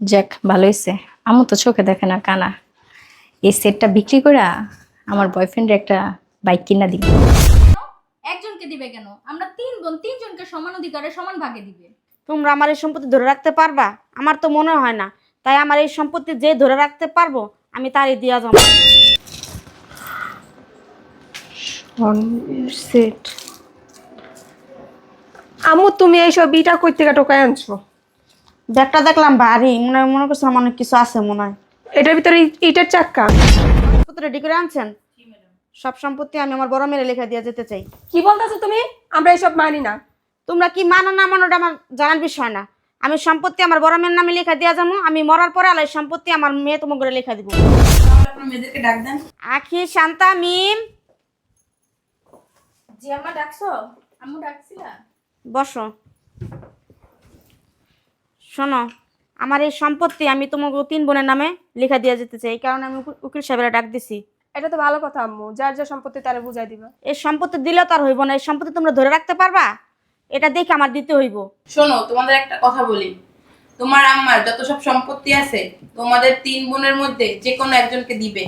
যাক ভালো হয়েছে আমার তো চোখে দেখে না কানা। এই সেটটা বিক্রি করে আমার বয়ফ্রেন্ডের একটা বাইক কিনা দিবে। একজনকে দিবে কেন? আমরা তিন বোন তিনজনকে সমান অধিকারে সমান ভাগে দিবে। তোমরা আমার এই সম্পত্তি ধরে রাখতে পারবা? আমার তো মনে হয় না। তাই আমার এই সম্পত্তি যে ধরে রাখতে পারব আমি তারই দিয়া জমা সেট আমু তুমি এইসব ইটা কই থেকে টোকায় আনছো? ব্যাগটা দেখলাম ভারী মনে হয় মনে করছিলাম অনেক কিছু আছে মনে হয়। এটার ভিতরে ইটের চাক্কা? সম্পত্তি রেডি করে আনছেন? সব সম্পত্তি আমি আমার বড় মেয়ের লেখা দিয়ে যেতে চাই। কি বলতেছো তুমি? আমরা এইসব মানি না। তোমরা কি মানো না মানো আমার জানার বিষয় না। আমি সম্পত্তি আমার বড় মেয়ের নামে লেখা দেওয়া যাব আমি মরার পরে আলাই সম্পত্তি আমার মেয়ে তোমার করে লেখা দিব। মেয়েদেরকে ডাক দেন আখি শান্তা মিম। জি আম্মা ডাকছো? আম্মু ডাকছিলা? বসো। শোনো আমার এই সম্পত্তি আমি তোমাকে তিন বোনের নামে লেখা দিয়ে যেতে চাই এই কারণে আমি উকিল- সাহেবেরা ডাক দিছি। এটা তো ভালো কথা আম্মু। যার যা সম্পত্তি তারা বুঝাই দিবা। এই সম্পত্তি দিলে তো আর হইব না এই সম্পত্তি তোমরা ধরে রাখতে পারবা? এটা দেখে আমার দিতে হইব। শোনো তোমাদের একটা কথা বলি। তোমার আম্মার যত সব সম্পত্তি আছে তোমাদের তিন বোনের মধ্যে যে কোনো একজনকে দিবে।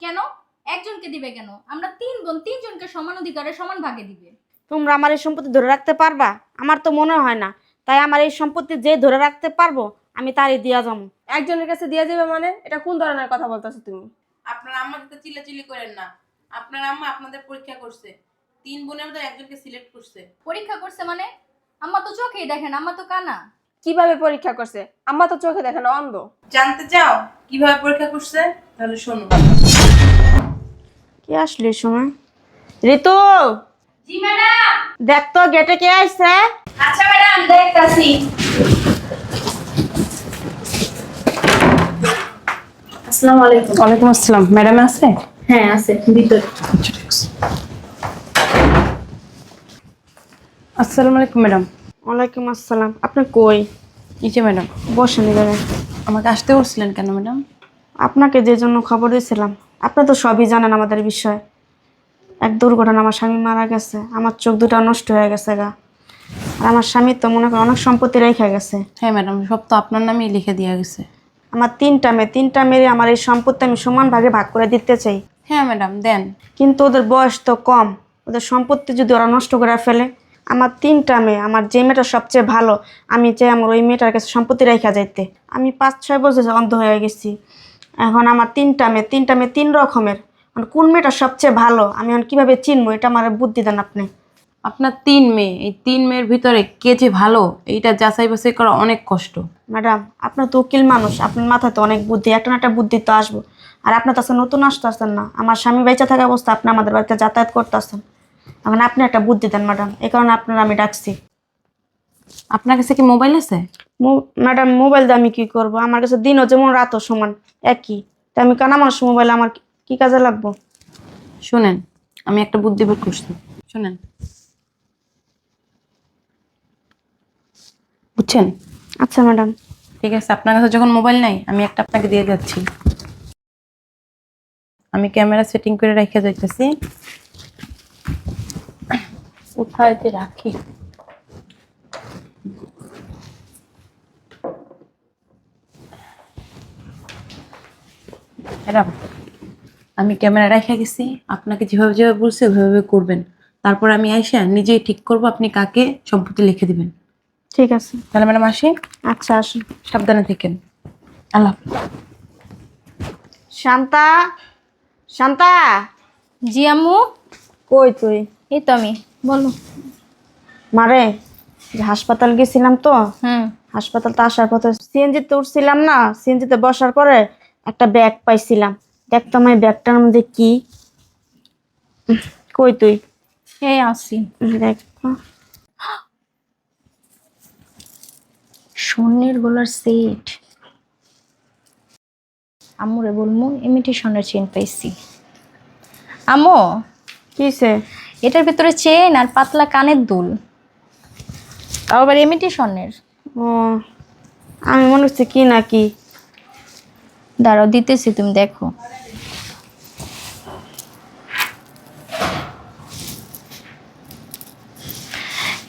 কেন? একজনকে দিবে কেন? আমরা তিন বোন তিনজনকে সমান অধিকারে সমান ভাগে দিবে। তোমরা আমার এই সম্পত্তি ধরে রাখতে পারবা? আমার তো মনে হয় না। তাই আমার এই সম্পত্তি যে ধরে রাখতে পারব আমি তারই দিয়া যাব। একজনের কাছে দিয়ে যাবে মানে? এটা কোন ধরনের কথা বলতেছো তুমি? আপনার আম্মা যাতে চিল্লাচিল্লি করেন না। আপনার আম্মা আপনাদের পরীক্ষা করছে। তিন বোনের মধ্যে একজনকে সিলেক্ট করছে। পরীক্ষা করছে মানে? আম্মা তো চোখেই দেখেন আম্মা তো কানা। কীভাবে পরীক্ষা করছে? আম্মা তো চোখে দেখেন অন্ধ। জানতে চাও কীভাবে পরীক্ষা করছে? তাহলে শোনো। কে আসলে সময়? ঋতু! জি ম্যাডাম দেখ তো গেটে কে আসছে আচ্ছা ম্যাডাম দেখতাছি। আসসালামু আলাইকুম। ওয়ালাইকুম আসসালাম। ম্যাডাম আছে? হ্যাঁ আছে ভিতরে। আসসালামু আলাইকুম ম্যাডাম ওয়ালাইকুম আসসালাম। আপনি কই? এই যে ম্যাডাম বসেন এখানে। আমাকে আসতে বলছিলেন কেন ম্যাডাম আপনাকে যে জন্য খবর দিয়েছিলাম আপনি তো সবই জানেন আমাদের বিষয়। এক দুর্ঘটনা আমার স্বামী মারা গেছে। আমার চোখ দুটো নষ্ট হয়ে গেছে গা। আর আমার স্বামী তো মনে করেন অনেক সম্পত্তি রেখে গেছে। হ্যাঁ ম্যাডাম সব তো আপনার নামেই লিখে দেওয়া গেছে। আমার তিনটা মেয়ে তিনটা মেয়ে আমার এই সম্পত্তি আমি সমান ভাগে ভাগ করে দিতে চাই। হ্যাঁ ম্যাডাম দেন। কিন্তু ওদের বয়স তো কম। ওদের সম্পত্তি যদি ওরা নষ্ট করে ফেলে আমার তিনটা মেয়ে আমার যে মেয়েটা সবচেয়ে ভালো আমি চাই আমার ওই মেয়েটার কাছে সম্পত্তি রেখা যাইতে। আমি পাঁচ ছয় বছর অন্ধ হয়ে গেছি। এখন আমার তিনটা মেয়ে তিনটা মেয়ে তিন রকমের। এখন কোন মেয়েটা সবচেয়ে ভালো? আমি এখন কীভাবে চিনবো? এটা আমার বুদ্ধি দেন আপনি। আপনার তিন মেয়ে। এই তিন মেয়ের ভিতরে কে যে ভালো এইটা যাচাই বাছাই করা অনেক কষ্ট। ম্যাডাম আপনার তো উকিল মানুষ। আপনার মাথায় তো অনেক বুদ্ধি। একটা না একটা বুদ্ধি তো আসব। আর আপনার কাছে নতুন আসতে আসতেন না। আমার স্বামী বেঁচে থাকা অবস্থা আপনি আমাদের বাড়িতে যাতায়াত করতে আসেন এখন আপনি একটা বুদ্ধি দেন ম্যাডাম। এই কারণে আপনার আমি ডাকছি। আপনার কাছে কি মোবাইল আছে? মো- ম্যাডাম মোবাইল দিয়ে আমি কী করব? আমার কাছে দিনও যেমন রাতও সমান একই। তা আমি কানা মানুষ মোবাইল আমার কি- কাজে লাগবো? শুনেন আমি একটা বুদ্ধি বের করছি। শুনেন। বুঝছেন? আচ্ছা ম্যাডাম। ঠিক আছে আপনার কাছে যখন মোবাইল নাই আমি একটা আপনাকে দিয়ে যাচ্ছি। আমি ক্যামেরা সেটিং করে রেখে যাইতেছি। কোথায় যে রাখি। ম্যাডাম আমি ক্যামেরা রেখে গেছি আপনাকে যেভাবে যেভাবে বলছি ওইভাবে করবেন। তারপর আমি আইসা নিজেই ঠিক করব আপনি কাকে সম্পত্তি লিখে দিবেন। ঠিক আছে। তাহলে ম্যাডাম আসি? আচ্ছা আসুন। সাবধানে থাকেন। আল্লাহ শান্তা শান্তা। জি আম্মু। কই তুই? এই তো আমি বলো। মারে যে হাসপাতাল গেছিলাম তো হুম। হাসপাতাল তো আসার পথে সিএনজিতে উঠছিলাম না সিএনজিতে বসার পরে একটা ব্যাগ পাইছিলাম। দেখতাম এই ব্যাগটার মধ্যে কি? কই তুই? এই আসি দেখ। স্বর্ণের গলার সেট আম্মুরে বলব ইমিটেশনের চেন পাইছি। আম্মু কিসে? এটার ভিতরে চেন আর পাতলা কানের দুল। তাও আবার ইমিটেশনের ও আমি মনে হচ্ছে কি না কি? দাঁড়াও দিতেছি তুমি দেখো।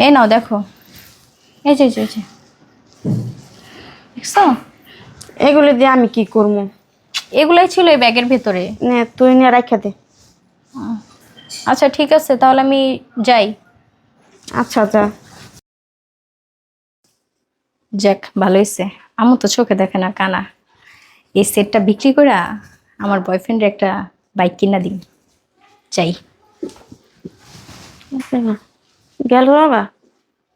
এই নাও দেখো। এই যে এই যে, দেখছ? এগুলি দিয়ে আমি কি করব? এগুলাই ছিল এই ব্যাগের ভেতরে। নে তুই নিয়ে রাখা দে। আচ্ছা ঠিক আছে তাহলে আমি যাই। আচ্ছা আচ্ছা যাক ভালো হয়েছে আমার তো চোখে দেখে না কানা। এই সেটটা বিক্রি করে আমার বয়ফ্রেন্ডের একটা বাইক কিনা দিন। চাই গেল বাবা।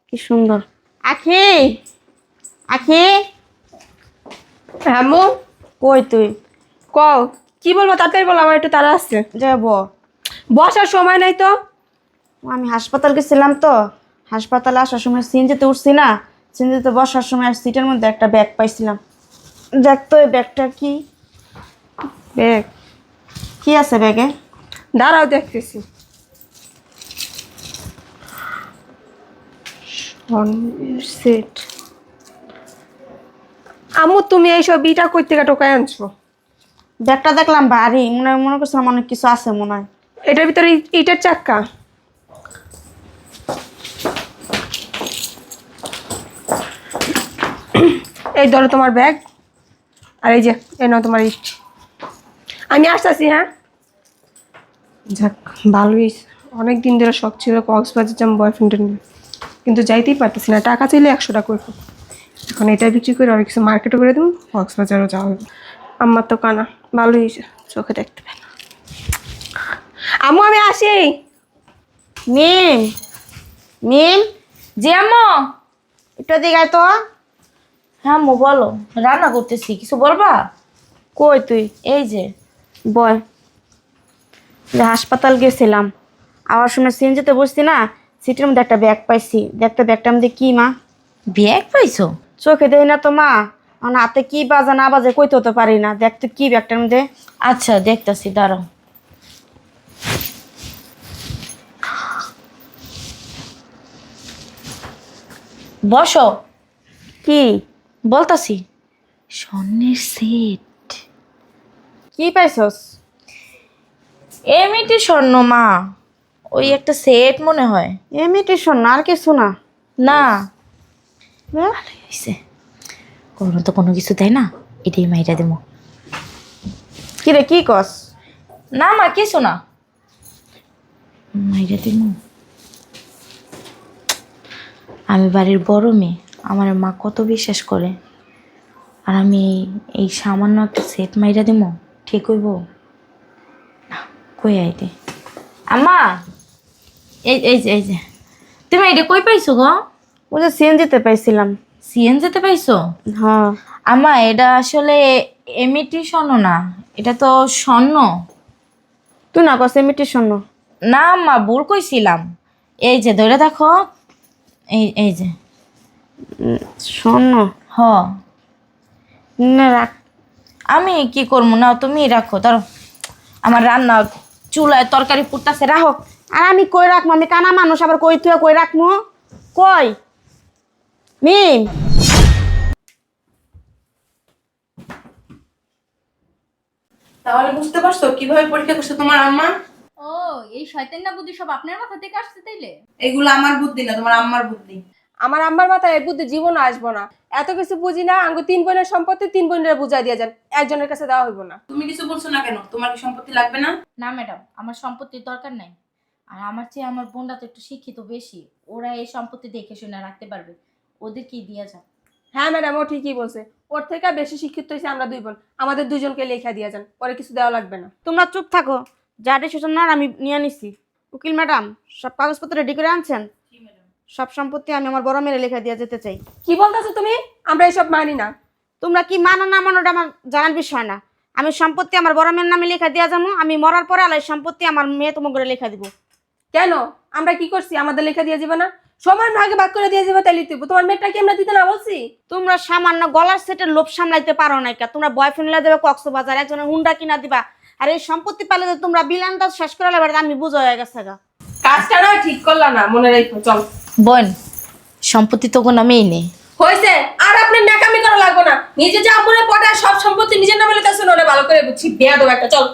কি সুন্দর। আখি আখি। আম্মু কই তুই? ক কি বলব তাড়াতাড়ি বল আমার একটু তাড়া আসছে যাব বসার সময় নাই তো। আমি হাসপাতাল গেছিলাম তো। হাসপাতালে আসার সময় সিনজিতে উঠছি না। সিনজিতে বসার সময় সিটের মধ্যে একটা ব্যাগ পাইছিলাম। দেখ তো এই ব্যাগটা কি? ব্যাগ। কি আছে ব্যাগে? দাঁড়াও দেখতেছি। সেট। আম্মু তুমি এইসব বিটা কই থেকে টোকায় আনছো? ব্যাগটা দেখলাম ভারী মনে হয় মনে করছিলাম অনেক কিছু আছে মনে হয়। এটার ভিতরে ইটের চাক্কা? এই ধরো তোমার ব্যাগ। আর এই যে, এই নাও তোমার ইট আমি আসতেছি হ্যাঁ? যাক, ভালোই অনেক দিন ধরে শখ ছিল কক্সবাজার যাম বয়ফ্রেন্ডের নিয়ে। কিন্তু যাইতেই পারতেছি না। টাকা চাইলে একশো টাকা করে এখন এটা বিক্রি করে অনেক কিছু মার্কেটও করে দেবো, কক্সবাজারও যাওয়া হবে। আমার তো কানা, ভালোই চোখে দেখতে পাই না। আম্মু, আমি আসি। মিম মিম জি আম্মু, একটু দিকে তো। হ্যাঁ আম্মু বলো। রান্না করতেছি কিছু বলবা? কই তুই? এই যে। বল যে হাসপাতাল গেছিলাম আবার সময় সিনজিতে বসছি না সিটের মধ্যে একটা ব্যাগ পাইছি। দেখতে ব্যাগটার মধ্যে কি মা? ব্যাগ পাইছো? চোখে দেই না তো মা। আমার হাতে কি বাজে না বাজে কইতে তো পারি না। দেখতে কি ব্যাগটার মধ্যে? আচ্ছা দেখতাছি দাঁড়াও। বসো। কি? বলতাছি। স্বর্ণের সেট। কি পাইছস? এমনিতে স্বর্ণ মা। ওই একটা সেট মনে হয়। ইমিটেশন স্বর্ণ আর কিছু না। না? হইছে। কোনো তো কোনো কিছু দেয় না? এটাই মাইরা দেবো। কি রে কি কস? না মা কিছু না। মাইরা দেবো। আমি বাড়ির বড় মেয়ে। আমার মা কত বিশ্বাস করে। আর আমি এই সামান্য একটা সেট মাইরা দিব ঠিক হইব? না, কই আইতে? আম্মা! এই এই যে এই যে। তুমি এটা কই পাইছো গো? ও যে সিএনজিতে পাইছিলাম। সিএন যেতে পাইছো? হ্যাঁ। আমা এটা আসলে এমিটি স্বর্ণ না এটা তো স্বর্ণ। তুই না কস ইমিটেশন না না মা ভুল কইছিলাম। এই যে ধরে দেখো। এই এই যে। হ। না রাখ। আমি কি করব? না তুমি রাখো ধরো। আমার রান্না চুলায় তরকারি পুড়তাছে রাখো। আর আমি কই রাখব? আমি কানা মানুষ আবার কই তুই কই রাখব? কই? মিম! তাহলে বুঝতে পারছ কীভাবে পরীক্ষা করছে তোমার আম্মা? ও এই শয়তান না বুদ্ধি সব আপনার মাথা থেকে আসছে তাইলে? এগুলো আমার বুদ্ধি না তোমার আম্মার বুদ্ধি। আমার আম্মার মাথায় এই বুদ্ধি জীবন আসব না। এত কিছু বুঝি না আঙ্গু তিন বোনের সম্পত্তি তিন বোনের বুঝাই দিয়ে যান। একজনের কাছে দেওয়া হইব না। তুমি কিছু বলছো না কেন? তোমার কি সম্পত্তি লাগবে না? না ম্যাডাম আমার সম্পত্তির দরকার নাই। আর আমার চেয়ে আমার বোনরা তো একটু শিক্ষিত বেশি। ওরা এই সম্পত্তি দেখে শুনে রাখতে পারবে। ওদের কি দিয়া যাক হ্যাঁ ম্যাডাম ও ঠিকই বলছে। ওর থেকে বেশি শিক্ষিত হয়েছে আমরা দুই বোন। আমাদের দুজনকে লেখা দিয়ে যান। পরে কিছু দেওয়া লাগবে না। তোমরা চুপ থাকো। যা ডিসিশন না আমি নিয়ে নিছি। উকিল ম্যাডাম সব কাগজপত্র রেডি করে আনছেন? সব সম্পত্তি আমি আমার বড় মেয়ের লেখা দিয়ে যেতে চাই। কি বলতেছো তুমি? আমরা এসব মানি না। তোমরা কি মানো না মানো ওটা আমার জানার বিষয় না। আমি সম্পত্তি আমার বড় মেয়ের নামে লেখা দিয়ে যাব আমি মরার পরে আলাই সম্পত্তি আমার মেয়ে তোমার করে লেখা দিব। কেন? আমরা কি করছি? আমাদের লেখা দিয়ে যাবে না? সমান ভাগে ভাগ করে দিয়ে যাবে তাইলে দিব। তোমার মেয়েটা কি আমরা দিতে না বলছি? তোমরা সামান্য গলার সেটের লোভ সামলাইতে পারো না কে। তোমরা বয়ফ্রেন্ড দেবে কক্সবাজার একজনের হুন্ডা কিনা দিবা। আর এই সম্পত্তি পালে তোমরা বিলানটা শেষ করে আমি বুঝা হয়ে গেছে কাজটা না ঠিক করলা না মনে রাখো চল। বোন সম্পত্তি তো কোনো নামেই নেই। হয়েছে আর আপনি নাকামি করা লাগবে না। নিজে যা মনে পড়ে সব সম্পত্তি নিজের নামে লেখা শুনো ভালো করে বুঝছি। বিয়া দেবো একটা চল।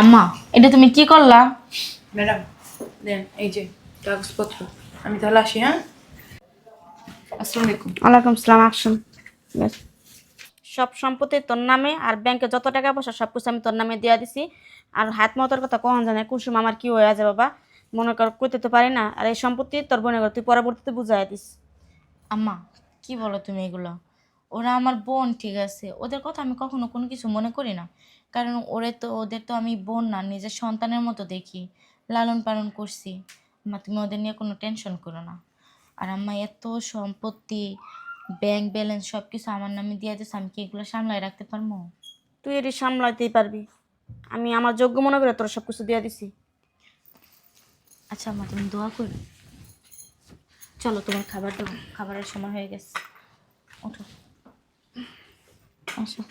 আম্মা এটা তুমি কি করলা? ম্যাডাম দেন এই যে কাগজপত্র। আমি তাহলে আসি হ্যাঁ? আসসালামু আলাইকুম। ওয়ালাইকুম আসসালাম আসুন। ব্যাস। সব সম্পত্তি তোর নামে আর ব্যাংকে যত টাকা পয়সা সব কিছু আমি তোর নামে দিয়ে দিছি। আর হাত মতোর কথা কখন জানে কুসুম আমার কি হয়ে আছে বাবা? মনে কর করতে তো পারি না। আর এই সম্পত্তি তোর বোনের ঘর তুই পরবর্তীতে বুঝাই দিস। আম্মা কি বলো তুমি এগুলো? ওরা আমার বোন ঠিক আছে। ওদের কথা আমি কখনো কোনো কিছু মনে করি না। কারণ ওরে তো ওদের তো আমি বোন না নিজের সন্তানের মতো দেখি লালন পালন করছি। আম্মা তুমি ওদের নিয়ে কোনো টেনশন করো না। আর আম্মা এত সম্পত্তি ব্যাংক ব্যালেন্স সব কিছু আমার নামে দিয়ে দিচ্ছে আমি কি এগুলো সামলায় রাখতে পারব? তুই এটি সামলাইতেই পারবি। আমি আমার যোগ্য মনে করে তোর সব কিছু দিয়ে দিছি। আচ্ছা মা, তুমি দোয়া করো চলো, তোমার খাবার দাও খাবারের সময় হয়ে গেছে। ওঠো। আসো।